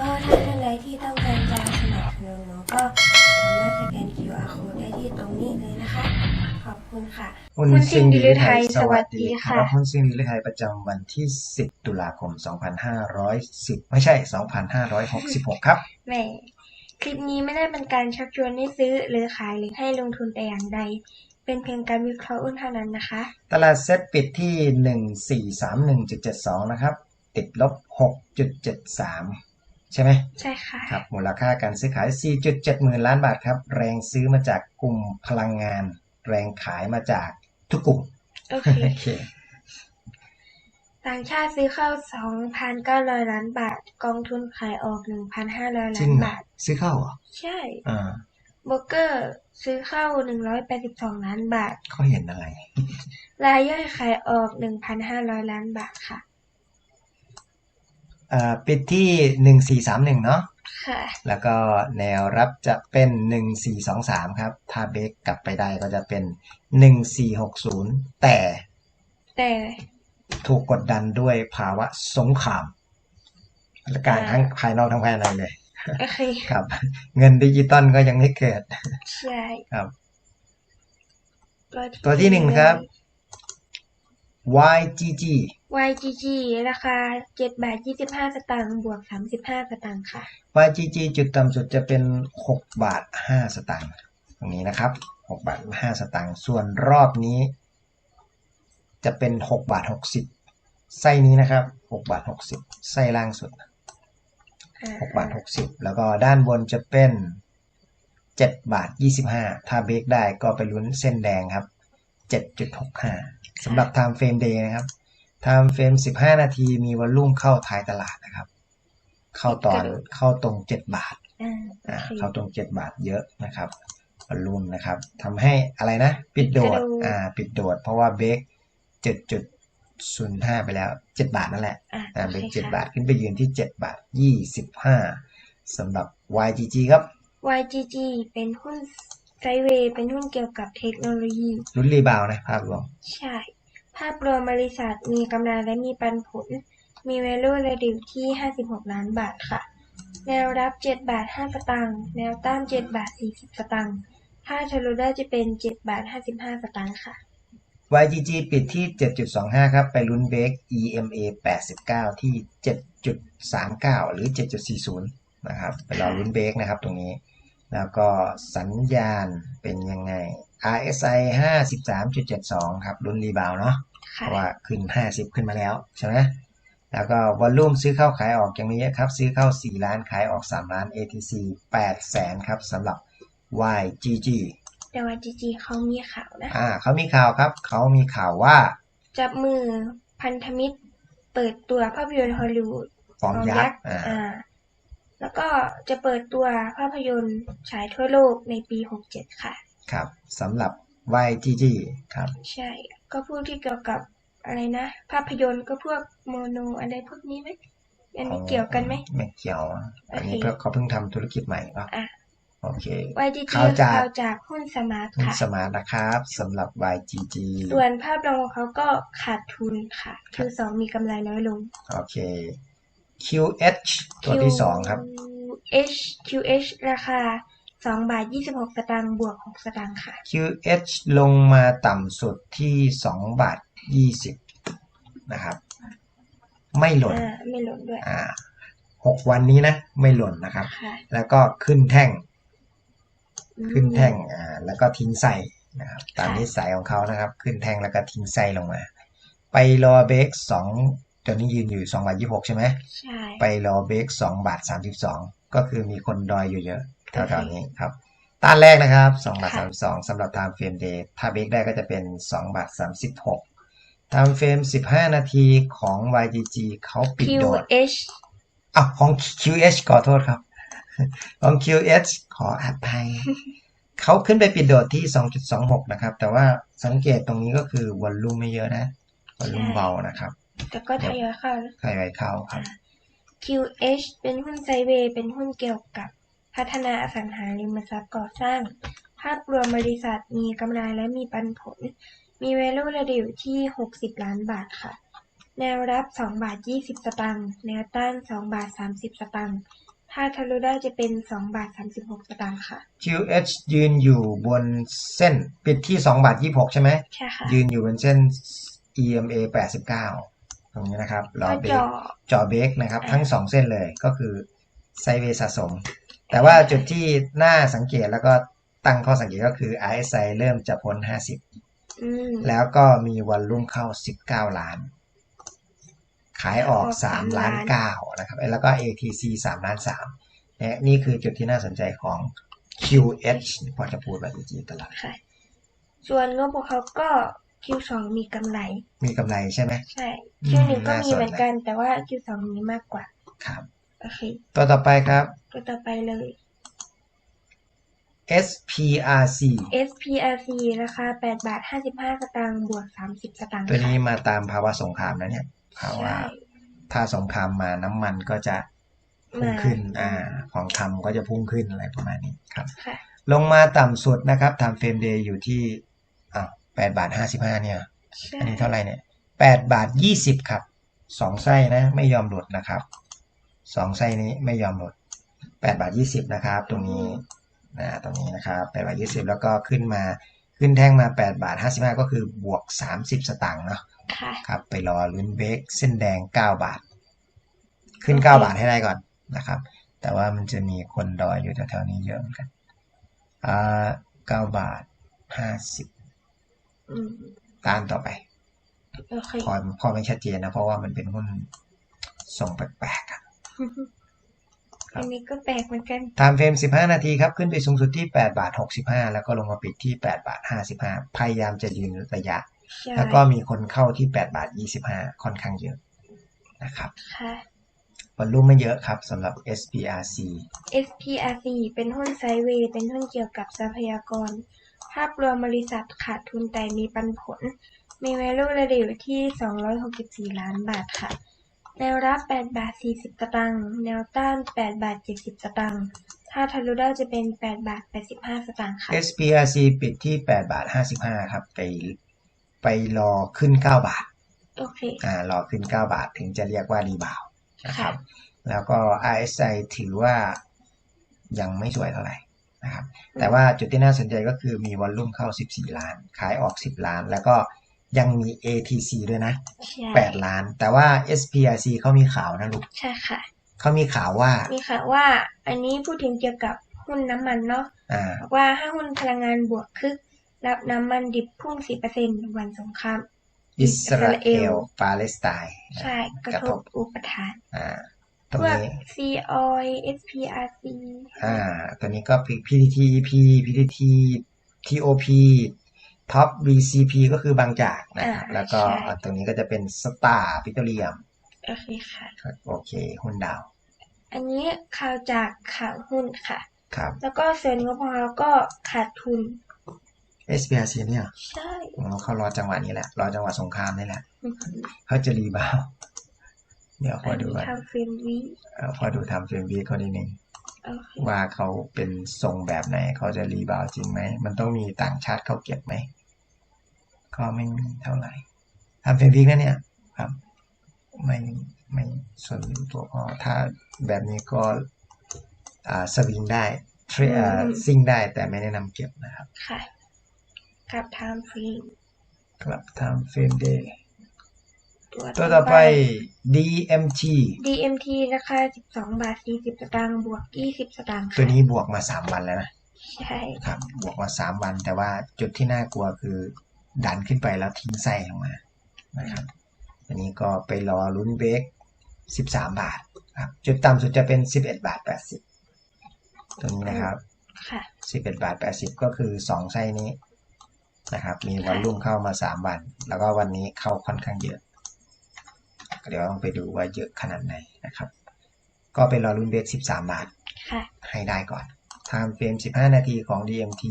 ก็ถ้าท่านใดที่ต้องการจะสนับสนุนหนูก็สามารถสแกน QR code ได้ที่ตรงนี้เลยนะคะ ขอบคุณค่ะ คุณซิงดีฤทัยสวัสดีครับคุณซิงดีฤทัยประจำวันที่ 10 ตุลาคม 2510 ไม่ใช่ 2566 ครับแหมคลิปนี้ไม่ได้เป็นการชักชวนให้ซื้อหรือขายหรือให้ลงทุนแต่อย่างใด เป็นเพียงการวิเคราะห์หุ้นเท่านั้นนะคะ ตลาดเซ็ตปิดที่ 1431.72 นะครับ ติดลบ 6.73 ใช่ไหมใช่ค่ะครับมูลค่าการซื้อขาย 4.7หมื่นล้านบาทครับ แรงซื้อมาจากกลุ่มพลังงาน แรงขายมาจากทุกกลุ่ม โอเคโอเคต่างชาติซื้อเข้า 2,900 ล้านบาท กองทุนขายออก 1,500จล้ารินงเหรอบาท ซื้อเข้าเหรอ ใช่อ่าโบรกเกอร์ซื้อเข้า 182 ล้านบาท เขาเห็นอะไร รายย่อยขายออก 1,500 ล้านบาทค่ะ อ่าปิดที่1431เนาะค่ะ แล้วก็แนวรับจะเป็น1423ครับ ถ้าเบรกกลับไปได้ก็จะเป็น1460แต่แต่ถูกกดดันด้วยภาวะสงครามและการทั้งภายนอกทั้งภายในเลยโอเคครับ เงินดิจิตอลก็ยังไม่เกิด ใช่ครับ ตัวตัวที่หนึ่งครับ YGG YGG ราคา7บาท25สตางค์บวก35สตางค์ค่ะ YGG จุดต่ำสุดจะเป็น6บาท5สตางค์ตรงนี้นะครับ6บาท5สตางค์ส่วนรอบนี้ จะเป็น6บาท60ไส้นี้นะครับ6บาท60ไส้ล่างสุด6บาท60แล้วก็ด้านบนจะเป็น7บาท25ถ้าเบรกได้ก็ไปลุ้นเส้นแดงครับ7.65สำหรับ Time Frame Day นะครับ Time Frame 15นาทีมีวอลลุ่มเข้าท้ายตลาดนะครับ เข้าตอนเข้าตรง7บาทอ่าโออ่าเคเข้าตรง7บาทเยอะนะครับวอลลุ่มนะครับทำให้อะไรนะ ปิดโดดปิดกระโดดอ่าปิดโดด เพราะว่าเบรก7.05ไปแล้ว7บาทนั่นแหละอะอ่าโอเบรกเคเจ็ดค่ะบาทขึ้นไปยืนที่7บาท25สำหรับ YGG ครับ YGG เป็นหุ้นไซด์เวย์เป็นหุ้นเกี่ยวกับเทคโนโลยีลุ้นรีบาวด์นะภาพรวมใช่ ภาพรวมบริษัทมีกำไรและมีปันผล มี value ระดิวที่ 56 ล้านบาทค่ะ แนวรับ 7 บาท 5 สตางค์ แนวต้าน 7 บาท 40 สตางค์ถ้าทะลุได้จะเป็น 7 บาท 55 สตางค์ค่ะ YGG ปิดที่ 7.25 ครับ ไปลุ้นเบรก EMA 89 ที่ 7.39 หรือ 7.40 นะครับ ไปรอลุ้นเบรกนะครับตรงนี้ แล้วก็สัญญาณเป็นยังไง RSI 53.72ครับลุ้นรีบาวด์เนาะเพค่ะราะว่าขึ้น50ขึ้นมาแล้วใช่ไหมแล้วก็วอลลุ่มซื้อเข้าขายออกยังมีเยอะครับ ซื้อเข้า 4 ล้านขายออก 3 ล้าน ATC 8แสนครับสำหรับ YGG แต่ YGG เขามีข่าวนะอ่าเขามีข่าวครับ เขามีข่าวว่า จับมือพันธมิตรเปิดตัวภาพยนตร์ฮอลลีวูดฟอร์มยักษ์อ่าอ่าแล้วก็จะเปิดตัวภาพยนตร์ฉายทั่วโลกในปี 67 ค่ะ ครับสำหรับ YGG ครับ ใช่ ก็พวกที่เกี่ยวกับอะไรนะ ภาพยนตร์ก็พวกโมโนอะไรพวกนี้ไหมอันนี้เกี่ยวกันไหมไม่เกี่ยวอันนี้โอเคเพิ่งเขาเพิ่งทำธุรกิจใหม่ป่ะอะโอเค YGG ข่าวจาก ข่าวจากหุ้นสมาร์ทหุ้นค่ะ สมาร์ทนะครับสำหรับ YGG ส่วนภาพรวมของเขาก็ขาดทุนค่ะคือสองมีกำไรน้อยลง โอเค QH ตัวที่สองครับ QH QH ราคา 2บาท26สตางค์บวก6สตางค์ค่ะ QH ลงมาต่ำสุดที่2บาท20นะครับ ไม่หล่นอ่าไม่หล่นด้วย อ่าหกวันนี้นะ ไม่หล่นนะครับ ค่ะแล้วก็ขึ้นแท่งอืมขึ้นแท่งอ่าแล้วก็ทิ้งไส้นะครับ ตามค่ะนิสัยของเขานะครับ ขึ้นแท่งแล้วก็ทิ้งไส้ลงมา ไปรอเบรกสองตัวนี้ยืนอยู่2บาท26ใช่ไหม ใช่ ไปรอเบรก2บาท32ก็คือมีคนดอยอยู่เยอะ แถวๆนี้ครับ ต้านแรกนะครับ2บาท32สำหรับ time frame day ถ้าเบรกได้ก็จะเป็น2บาท36 time frame 15นาทีของ YGG เขาปิดโดด QH อะของ QH ขอโทษครับ ของ QH ขออภัยเขาขึ้นไปปิดโดดที่ 2.26 นะครับ แต่ว่าสังเกตตรงนี้ก็คือวอลลุ่มไม่เยอะนะวอลลุ่มเบานะครับ แต่ก็ทยอยเข้านะใครไว้เข้าครับ QH เป็นหุ้นไซด์เวย์เป็นหุ้นเกี่ยวกับ พัฒนาอสังหาริมทรัพย์ก่อสร้าง ภาพรวมบริษัทมีกำไรและมีปันผล มี value ระดิวที่ 60 ล้านบาทค่ะ แนวรับสองบาทยี่สิบสตางค์ แนวต้านสองบาทสามสิบสตางค์ ถ้าทะลุได้จะเป็นสองบาทสามสิบหกสตางค์ค่ะ QH ยืนอยู่บนเส้น ปิดที่ 2 บาท 26 ใช่ไหมใช่ค่ะ ยืนอยู่บนเส้น EMA 89 ตรงนี้นะครับรอก็เบรจกอจอเบรกนะครับอ่าทั้ง 2 เส้นเลยก็คือไซด์เวย์สะสม แต่ว่าจุดที่น่าสังเกตแล้วก็ตั้งข้อสังเกตก็คือ RSI เริ่มจะพ้น 50อืมแล้วก็มีวันรุ่งเข้า 19 ล้าน ขายออกออกสาม3ล้านล้าน9นะครับ แล้วก็ ATC 3 ล้าน3เนี่ยนี่คือจุดที่น่าสนใจของ QH พอจะพูดแบบจีตลอดค่ะส่วนงบของเขาก็ Q2 มีกำไร มีกำไรใช่ไหมใช่อืม Q1 ก็น่ามีสนเหมือนกัน แต่ว่า Q2 มีมากกว่า ครับ โอเค ตัวต่อไปครับก็ต่อไปเลย SPRC SPRC ราคา8บาท55 สตางค์บวก 30 สตางค์ตัวนี้ค่ะมาตามภาวะสงครามนะเนี่ยภาวะใช่ถ้าสงครามมาน้ำมันก็จะพุ่งขึ้น อ่า ของคำก็จะพุ่งขึ้นอะไรประมาณนี้ครับค่ะลงมาต่ำสุดนะครับทำเฟรมเดย์อยู่ที่อ่าแปดบาทห้าสิบห้าเนี่ยใช่อันนี้เท่าไหร่เนี่ยแปดบาทยี่สิบครับ สองไส้นะ ไม่ยอมหลุดนะครับ สองไส้นี้ไม่ยอมหลุดแปดบาทยี่สิบนะครับ ตรงนี้นะตรงนี้นะครับแปดบาทยี่สิบแล้วก็ขึ้นมาขึ้นแท่งมาแปดบาทห้าสิบห้าก็คือบวกสามสิบสตางค์เนาะค่ะครับไปรอลุ้นเบรกเส้นแดงเก้าบาท ขึ้นเก้าบาทให้ได้ก่อนนะครับ แต่ว่ามันจะมีคนดอยอยู่แถวๆนี้เยอะเหมือนกันอ่าเก้าบาทห้าสิบอืมตามต่อไปโอเคพอพอไม่ชัดเจนนะเพราะว่ามันเป็นหุ้นส่งแปลกๆอะครับ อันนี้ก็แปลกเหมือนกันไทม์เฟรม15นาทีครับ ขึ้นไปสูงสุดที่8บาท65แล้วก็ลงมาปิดที่8บาท55พยายามจะยืนระยะใช่แล้วก็มีคนเข้าที่8บาท25ค่อนข้างเยอะนะครับค่ะวอลลุ่มไม่เยอะครับสำหรับ SPRC SPRC เป็นหุ้นไซด์เวย์เป็นหุ้นเกี่ยวกับทรัพยากร ภาพรวมบริษัทขาดทุนแต่มีปันผล มี value ระดับที่ 264 ล้านบาทค่ะ แนวรับ8บาท40สตางค์ แนวต้าน8บาท70สตางค์ ถ้าทะลุได้จะเป็น8บาท85สตางค์ค่ะ SPRC ปิดที่ 8 บาท 55 ครับ ไปไปรอขึ้น 9 บาท โอเค อ่ารอขึ้น 9 บาทถึงจะเรียกว่ารีบาวด์นะครับค่ะแล้วก็ RSI ถือว่ายังไม่สวยเท่าไหร่นะครับ แต่ว่าจุดที่น่าสนใจก็คือมีวอลลุ่มเข้า 14 ล้าน ขายออก 10 ล้าน แล้วก็ ยังมี ATC ด้วยนะ ใช่8 ล้าน แต่ว่า SPRC เขามีข่าวนะลูกใช่ค่ะ เขามีข่าวว่า มีค่ะว่าอันนี้พูดถึงเกี่ยวกับหุ้นน้ำมันเนาะอ่า บอกว่าถ้าหุ้นพลังงานบวกคึก รับน้ำมันดิบพุ่ง 4%วันสงคราม อิสราเอล ปาเลสไตน์ใช่กระทบอุปทานอ่าตพรงวก นี้ COI SPRC อ่า ตัวนี้ก็ PTT EP PTT TOP Top VCP ก็คือบางจากนะครับอ่าแล้วก็ใช่ตรงนี้ก็จะเป็น Star Petroleum โอเคค่ะ โอเค หุ้นดาว อันนี้ข่าวจากข่าวหุ้นค่ะ ครับ แล้วก็ส่วนงบของเราก็ขาดทุน SPRC เนี่ยใช่เราเขารอจังหวะนี้แหละ รอจังหวะสงครามนี่แหละ เขาจะรีบาวด์เดี๋ยวพออันดูนี้ก่อนทำเฟรมวีเอ่อพอดูทำเฟรมวีเขานิดนึงโอเค ว่าเขาเป็นทรงแบบไหน เขาจะรีบาวด์จริงไหม มันต้องมีต่างชาติเข้าเก็บไหม ก็ไม่มีเท่าไหร่ทำเฟรมวีนั่นเนี่ยครับ ไม่ไม่ส่วนตัวพอถ้าแบบนี้ก็อ่าสวิงได้เทรอ่าซิงได้แต่ไม่แนะนำเก็บนะครับ ค่ะกับไทม์เฟรมครับทำเฟรมเดย์ ตัวตัวต่อไป DMT DMT ราคา 12 บาท 40 สตางค์บวก 20 สตางค์ค่ะตัวนี้บวกมาสามวันแล้วนะ ใช่ครับบวกมาสามวัน แต่ว่าจุดที่น่ากลัวคือ ดันขึ้นไปแล้วทิ้งไส้ลงมานะครับอันนี้ก็ไปรอลุ้นเบรก13 บาทครับจุดต่ำสุดจะเป็น 11 บาท 80 ตัวนี้นะครับค่ะ11 บาท 80 ก็คือ 2 ไส้นี้นะครับ มีวอลลุ่มเข้ามา 3 วัน แล้วก็วันนี้เข้าค่อนข้างเยอะ เดี๋ยวต้องไปดูว่าเยอะขนาดไหนนะครับ ก็ไปรอลุ้นเบรก13บาทค่ะให้ได้ก่อน time frame 15นาทีของ DMT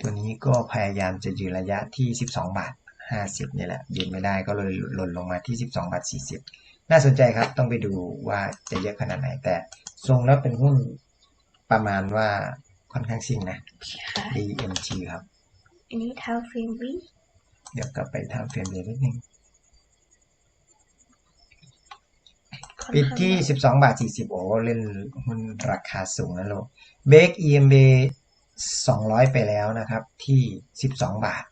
ตัวนี้ก็พยายามจะยืนระยะที่12บาท50นี่แหละ ยืนไม่ได้ก็เลยหล่นลงมาที่12บาท40น่าสนใจครับต้องไปดูว่าจะเยอะขนาดไหน แต่ทรงแล้วเป็นหุ้นประมาณว่าค่อนข้างซิ่งนะค่ะ DMT ครับ อันนี้เท้าเฟรมวีเดี๋ยวกลับไปทำเฟรมเดียวนิดนึง ค่อน ปิดข้างที่น้อย12 บาท 40 โอ้เล่นหุ้นราคาสูงนะลูกเบรก EMB 200 ไปแล้วนะครับ ที่ 12 บาท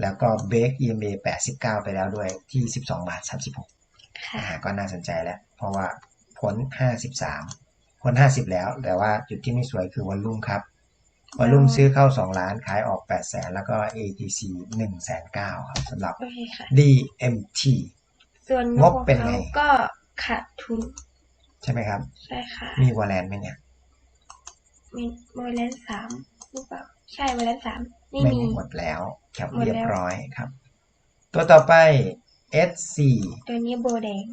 แล้วก็เบรก EMB 89 ไปแล้วด้วยที่ 12 บาท 36ค่ะอ่าก็น่าสนใจแล้ว เพราะว่าพ้น 53พ้น 50 แล้ว แต่ว่าจุดที่ไม่สวยคือวอลลุ่มครับวอลลุ่มซื้อเข้า 2 ล้าน ขายออก 8 แสน แล้วก็ ATC 1แสน9ครับสำหรับโอเคค่ะ DMT ส่วนงงบบเป็นของไงเขาก็ ขาดทุน ใช่ไหมครับ ใช่ค่ะ มีวอลเลนไหมเนี่ยมีโมเลนสามหรือเปล่าใช่โมเลนสามไม่ไม่มีหมดแล้วครับหมดแล้วเรียบร้อยครับ ตัวต่อไป SC ตัวนี้โบแดง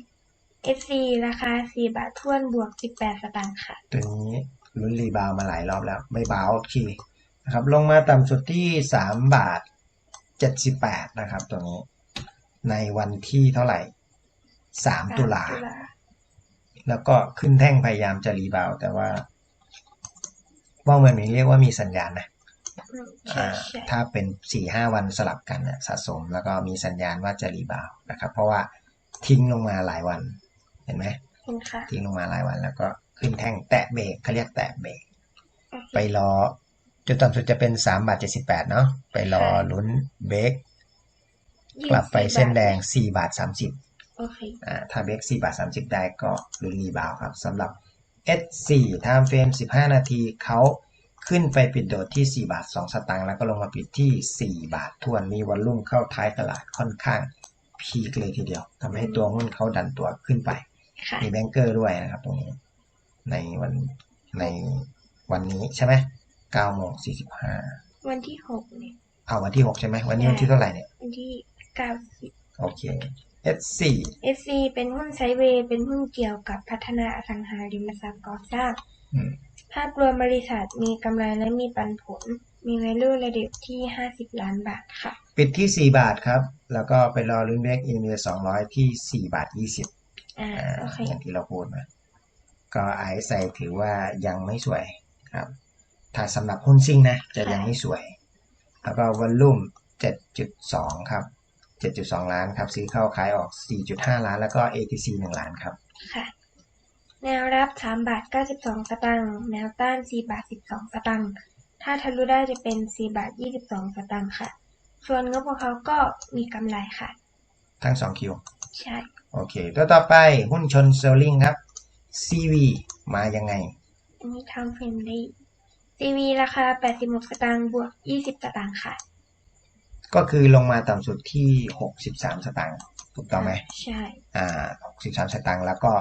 SC ราคา4บาททวนบวก18สตางค์ค่ะ ตัวนี้ลุ้นรีบาวมาหลายรอบแล้ว ไม่บาวทีนะครับ ลงมาต่ำสุดที่3บาท78นะครับ ตัวนี้ ในวันที่เท่าไหร่ 3ตุลา แล้วก็ขึ้นแท่งพยายามจะรีบาวด์แต่ว่าว่าเหมือนมีเรียกว่ามีสัญญาณนะอืมใช่อ่าใช่ถ้าเป็นสี่ห้าวันสลับกันนะสะสมแล้วก็มีสัญญาณว่าจะรีบาวด์นะครับ เพราะว่าทิ้งลงมาหลายวัน เห็นไหมเห็นค่ะทิ้งลงมาหลายวัน แล้วก็ขึ้นแท่งแตะเบรกเขาเรียกแตะเบรกโอเคไปรอจุดต่ำสุดจะเป็นสามบาทเจ็ดสิบแปดเนาะไปรอลุ้นเบรกกลับไปเส้นแดงสี่บาทสามสิบ โอเคอ่าถ้าเบรก4บาท30ได้ก็ลุ้นรีบาวด์ครับสำหรับ S4 time frame 15 นาทีเขาขึ้นไปปิดโดดที่ 4 บาท 2 สตางค์แล้วก็ลงมาปิดที่ 4 บาททวนมีวอลลุ่มเข้าท้ายตลาดค่อนข้างพีคเลยทีเดียวทำให้ตัวหุ้นเขาดันตัวขึ้นไปค่ะมีแบงเกอร์ด้วยนะครับตรงนี้ ในวันในวันนี้ใช่ไหม9โมง45 วันที่6เนี่ยเอาวันที่ 6 ใช่ไหมวันนี้วันที่เท่าไหร่เนี่ย วันที่90โอเค S4 SC เป็นหุ้นไซด์เวย์ เป็นหุ้นเกี่ยวกับพัฒนาอสังหาริมทรัพย์ก่อสร้างอืมภาพรวมบริษัทมีกำไรและมีปันผล มี value ระดับที่ 50 ล้านบาทค่ะ ปิดที่ 4 บาทครับ แล้วก็ไปรอลุ้นเบรกอินเวส200 ที่ 4 บาท 20อ่าอ่าโอเคอย่างที่เราพูดมา ก็ไอซ์ไซถือว่ายังไม่สวยครับ ถ้าสำหรับหุ้นซิ่งนะ จะยังไม่สวย แล้วก็วอลลุ่ม7.2 ครับ 7.2 ล้านครับ ซื้อเข้าขายออก 4.5 ล้าน แล้วก็ ATC 1 ล้านครับ ค่ะ แนวรับ 3 บาท 92 สตางค์แนวต้าน 4 บาท 12 สตางค์ถ้าทะลุได้จะเป็น 4 บาท 22 สตางค์ค่ะ ส่วนงบของเขาก็มีกำไรค่ะ ทั้ง 2 คิว ใช่ โอเค ตัวต่อไปหุ้นชนเซลลิงครับ CV มายังไง อันนี้ทำเฟรมได้ CV ราคา 86 สตางค์บวก 20 สตางค์ค่ะ ก็คือลงมาต่ำสุดที่63สตางค์ถูกต้องไหมใช่อ่า63สตางค์แล้วก็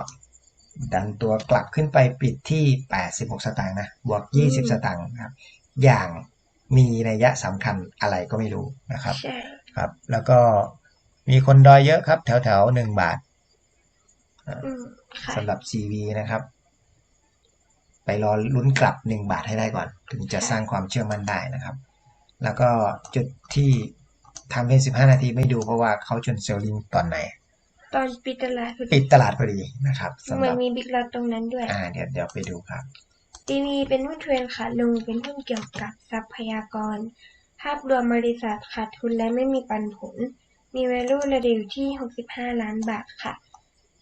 ดันตัวกลับขึ้นไปปิดที่86สตางค์นะบวก20สตางค์ครับ อย่างมีนัยยะสำคัญอะไรก็ไม่รู้นะครับใช่ครับ แล้วก็มีคนดอยเยอะครับ แถวแถวหนึ่งบาทอืมค่ะสำหรับ CV นะครับ ไปรอลุ้นกลับ1บาทให้ได้ก่อน ถึงจะสร้างความเชื่อมั่นได้นะครับ แล้วก็จุดที่ ทำเป็น15นาทีไม่ดูเพราะว่าเขาชนเซลลิงตอนไหน ตอนปิดตลาดพอปิดีดตลาดพอดีนะครับสำเหหมือรันบมีบิ๊กลอตตรงนั้นด้วย อ่าเดี๋ยวเดี๋ยวไปดูครับ TV เป็นหุ้นเทรนขาลงเป็นหุ้นเกี่ยวกับทรัพยากร ภาพรวมบริษัทขาดทุนและไม่มีปันผล มี value ระดับอยู่ที่ 65 ล้านบาทค่ะ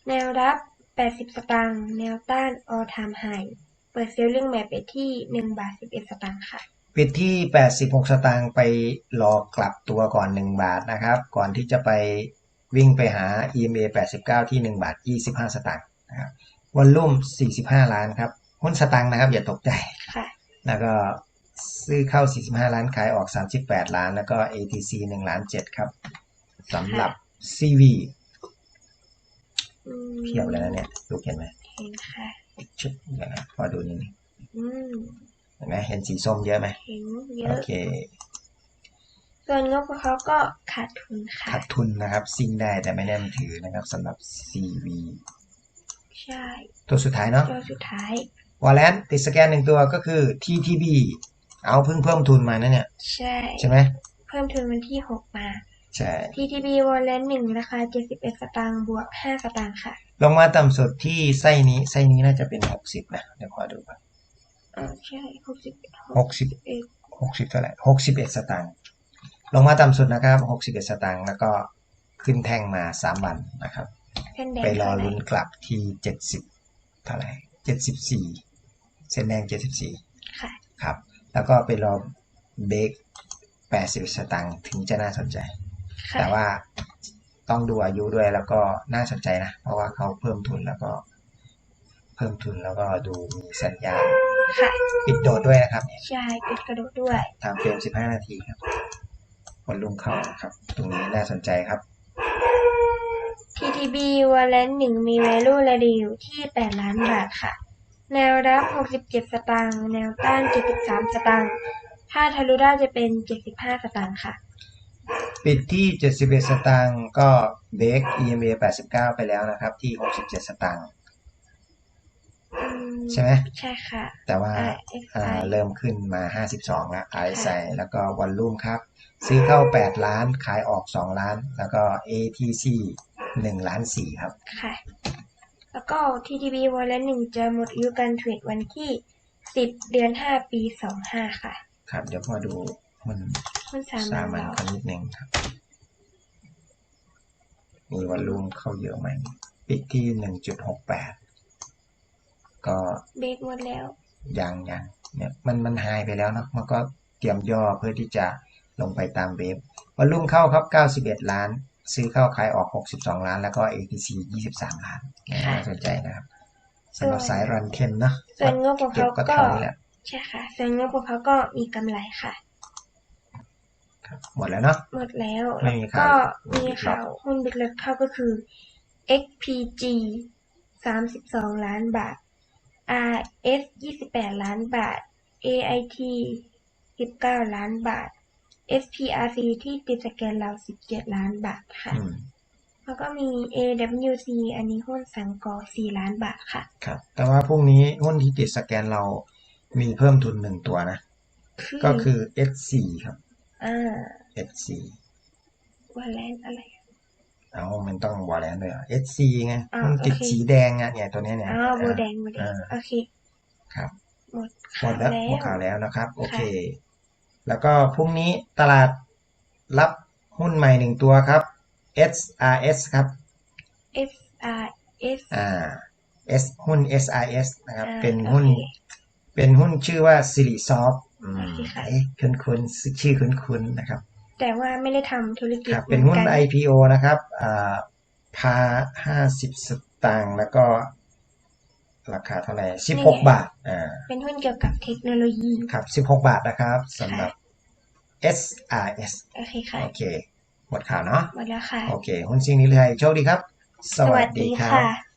แนวรับ 80 สตางค์ แนวต้าน all time high เปิดเซลลิงแบบไปที่ 1 บาท 11 สตางค์ค่ะ ปิดที่ 86 สตางค์ไปรอกลับตัวก่อน 1 บาทนะครับ ก่อนที่จะไปวิ่งไปหา EMA 89 ที่ 1 บาท 25 สตางค์นะครับวอลลุ่ม 45 ล้านครับหุ้นสตางค์นะครับ อย่าตกใจค่ะแล้วก็ซื้อเข้า 45 ล้านขายออก 38 ล้าน แล้วก็ ATC 1ล้าน7ครับสำหรับ CV อืมเพียบเลยนะเนี่ยลูกเห็นไหมเห็นค่ะชุดเดี๋ยวนะขอดูนิดนึงอืม เห็นไหมเห็นสีส้มเยอะไหมเห็นเยโออะเคส่วนงบของเขาก็ขาดทุนค่ะ ขาดทุนนะครับ ซิ่งได้แต่ไม่แน่นถือนะครับสำหรับ CV ใช่ตัวสุดท้ายเนาะ ตัวสุดท้าย วอลเลนติดสแกนหนึ่งตัวก็คือ TTB เอาเพิ่งเพิ่มทุนมานะเนี่ย ใช่ ใช่ไหมเพิ่มทุนวันที่ 6 มา ใช่ TTB Wallet 1 ราคา 71 สตางค์บวก 5 สตางค์ค่ะ ลงมาต่ำสุดที่ไส้นี้ไส้นี้น่าจะเป็น 60 นะ เดี๋ยวขอดูก่อนเออใช่60 60เอ็ด60เท่าไหร่61สตางค์ลงมาต่ำสุดนะครับ61สตางค์แล้วก็ขึ้นแท่งมา3วันนะครับส้นแดงไปรอเท่าไหลุ้นกลับที่เจ็ดสิบเท่าไหร่เจ็ดสิบสี่เส้นแดงเจ็ดสิบสี่ค่ะครับ แล้วก็ไปรอเบรกแปดสิบสตางค์ถึงจะน่าสนใจค่ะแต่ว่าต้องดูอายุด้วยแล้วก็น่าสนใจนะ เพราะว่าเขาเพิ่มทุนแล้วก็ เพิ่มทุนแล้วก็ดูมีสัญญาณ ค่ะ ปิดโดดด้วยนะครับใช่ปิดกระโดดด้วย ตามเฟรม15นาทีครับวันลุ่มเข้าครับ ตรงนี้น่าสนใจครับ TTB วอลเลนหนึ่งมี value ระดีอยู่ที่ 8 ล้านบาทค่ะ แนวรับ 67 สตางค์แนวต้าน 73 สตางค์ถ้าทะลุได้จะเป็น 75 สตางค์ค่ะ ปิดที่ 71 สตางค์ก็เบรก EMA 89 ไปแล้วนะครับ ที่ 67 สตางค์อืม ใช่ไหมใช่ค่ะ แต่ว่า RSI อ่าเริ่มขึ้นมา 52แล้ว RSI แล้วก็วอลลุ่มครับ ซื้อเข้า 8 ล้านขายออก 2 ล้าน แล้วก็ ATC 1ล้าน4ครับ ค่ะ แล้วก็ TTB วอลเลนหนึ่งจะหมดอายุการเทรดวันที่ 10 เดือน 5 ปี 25 ค่ะ ครับ เดี๋ยวมาดูหุ้นคุณสาสามัมัญญเรากันนิดนึงครับ มีวอลลุ่มเข้าเยอะไหมปิดที่ 1.68 ก็เบรกหมดแล้วยังยังเนี่ยมันมันหายไปแล้วเนอะมันก็เตรียมย่อเพื่อที่จะลงไปตามเวฟวอลลุ่มเข้าครับ 91 ล้าน ซื้อเข้าขายออก 62 ล้าน แล้วก็ ATC 23 ล้านค่ะน่าสนใจนะครับสำหรับสายรันเทนเนอะส่วนงบของเก็บเขาก็ก็เท่านี้แหละใช่ค่ะส่วนงบของเขาก็มีกำไรค่ะครับหมดแล้วเนาะหมดแล้วไม่มีข่าวก็มีข่าวหุ้นบิ๊กเล็เข้าก็คือ XPG 32 ล้านบาท RS 28 ล้านบาท AIT 19 ล้านบาท SPRC ที่ติดสแกนเรา 17 ล้านบาทค่ะอืมแล้วก็มี AWC อันนี้หุ้นสังกอ4ล้านบาทค่ะ ครับ แต่ว่าพรุ่งนี้หุ้นที่ติดสแกนเรามีเพิ่มทุนหนึ่งตัวนะ ก็คือ S4 ครับ อ่า S4 วอลเลนอะไร เอามันต้องวอลเลนด้วยเหรอ SC ไงอ่ามันติดโอเคสีแดงอะเนี่ยตัวเนี้ยเนี่ยอ้าวโบแดงโบแดงอ่าโอเคครับหมดหมดแล้วแล้หมดวข่าวแล้วนะครับ โอเคค่ะแล้วก็พรุ่งนี้ตลาดรับหุ้นใหม่หนึ่งตัวครับ SRS ครับ S R S อ่า S หุ้น SRS นะครับอ่าเป็นหุ้นโอเคเป็นหุ้นชื่อว่าสิริซอฟโอเคค่ะเอ๊ะคุ้นคุ้นๆชื่อคุ้นคุ้นๆนะครับ แต่ว่าไม่ได้ทำธุรกิจครับเป็นหุ้นหมือกั IPO นะครับอ่าพาห้าสิบสตางค์แล้วก็ราคาเท่าไหร่สิบหกบาท อ่า เป็นหุ้นเกี่ยวกับเทคโนโลยี ครับสิบหกบาทนะครับสำหรับ SRS โอเคค่ะ โอเค หมดข่าวเนาะ หมดแล้วค่ะ โอเค หุ้นซิงนี้เลยโชคดีครับ สวัสดีครับค่ะ